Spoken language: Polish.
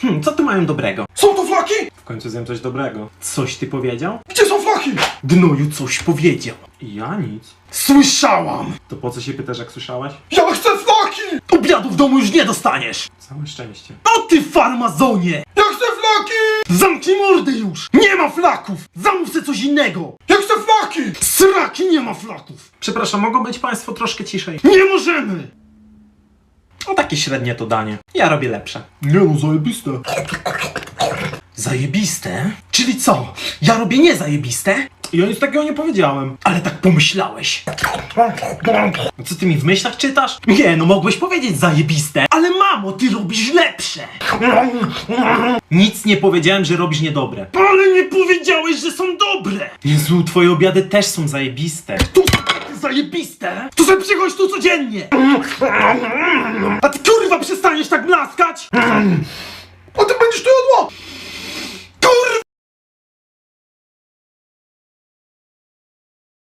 Hmm, co tu mają dobrego? Są to flaki? W końcu zjem coś dobrego. Coś ty powiedział? Gdzie są flaki? Gnoju coś powiedział. Ja nic. Słyszałam! To po co się pytasz, jak słyszałeś? Ja chcę flaki! Obiadu w domu już nie dostaniesz! Całe szczęście. O ty farmazonie! Ja chcę flaki! Zamknij mordę już! Nie ma flaków! Zamów se coś innego! Ja chcę flaki! Sraki nie ma flaków! Przepraszam, mogą być państwo troszkę ciszej? Nie możemy! No takie średnie to danie. Ja robię lepsze. Nie no, zajebiste. Zajebiste? Czyli co? Ja robię niezajebiste? Ja nic takiego nie powiedziałem. Ale tak pomyślałeś. Co ty mi w myślach czytasz? Nie no, mogłeś powiedzieć zajebiste. Ale mamo, ty robisz lepsze! Nic nie powiedziałem, że robisz niedobre. Ale nie powiedziałeś, że są dobre! Jezu, twoje obiady też są zajebiste. Takie zajebiste! To sobie przychodź tu codziennie! A ty kurwa przestaniesz tak blaskać?